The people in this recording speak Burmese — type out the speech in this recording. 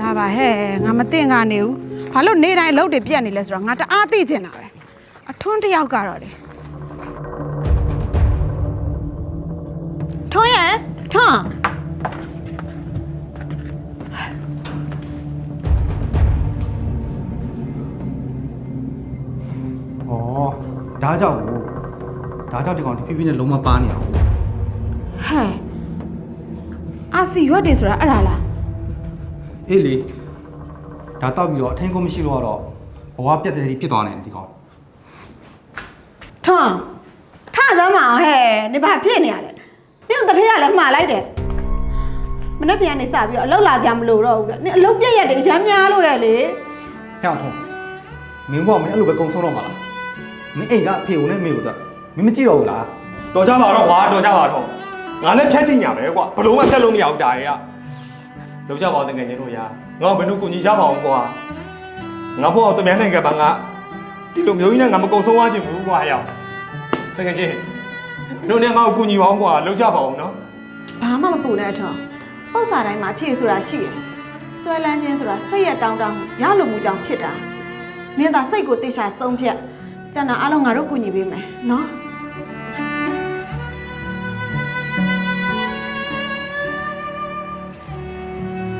လာပါဟဲ့ငါမသိကနေဘူးဘာလို့နေတိုင်းအလုပ်တွေပြတ်နေလဲဆိုတော့ငါတအားသိချင်တာပဲအထွန်းတစ်ယောက်ကတော့လေထွန်းရဲ့ထွန်းဩဒါကြောင့်ကိုဒါကြောင့်ဒီကောင်တဖြည်းဖြည်းနဲ့လုံးမပါနေအောင်ဟဲ့အာစီရွက်တွေဆိုတာအဲ့ဒါလား အေးလေဒါတောက်ပြီးတော့အထင်းကုန်မရှိလို့ကတော့ဘဝပြတ်တဲ့ဒီဖြစ်သွားနေတယ်ဒီကောင်ထွန်းထစမ်းမအောင်ဟဲ့နေဘာဖြစ်နေရလဲနင်တို့တထရလည်းမှားလိုက်တယ်မနေ့ပြန်နေစပြီးတော့အလုပ်လာကြမလို့တော့ဘူးလေနင်အလုပ်ပြက်ရက်တွေအရမ်းများလို့တယ်လေဟဲ့အောင်ထုံးမင်းဘဝမင်းအဲ့လိုပဲကုံဆုံးတော့မှာလားမင်းအိမ်ကအဖေကိုနဲ့မေကိုတော့မင်းမကြည့်တော့ဘူးလားတော်ကြပါတော့ကွာတော်ကြပါတော့ငါလည်းဖြတ်ချင်ညာပဲကွာဘလို့မှဖြတ်လို့မရဘူးတာရဲ့က လောက်ကြပါဦးတကယ်ချင်းတို့ရာငါဘယ်လိုကူညီကြပါအောင်ကွာငါဘောအောင်တမန်နိုင်ကပါငါဒီလိုမျိုးကြီးနဲ့ငါမကုံဆုံးသွားချင်ဘူးကွာရောက်တကယ်ချင်းတို့နဲ့ငါ့ကိုကူညီပါအောင်ကွာလောက်ကြပါအောင်နော်ဘာမှမပူနဲ့အထောပု္ပ္ပစာတိုင်းမှာဖြည့်ဆိုတာရှိတယ်ဆွဲလန်းခြင်းဆိုတာစိတ်ရတောင်းတောင်းရလို့မှုကြောင့်ဖြစ်တာနင်သာစိတ်ကိုတိတ်ချဆုံးဖြတ်ကျန်တာအလုံးငါတို့ကူညီပေးမယ်နော်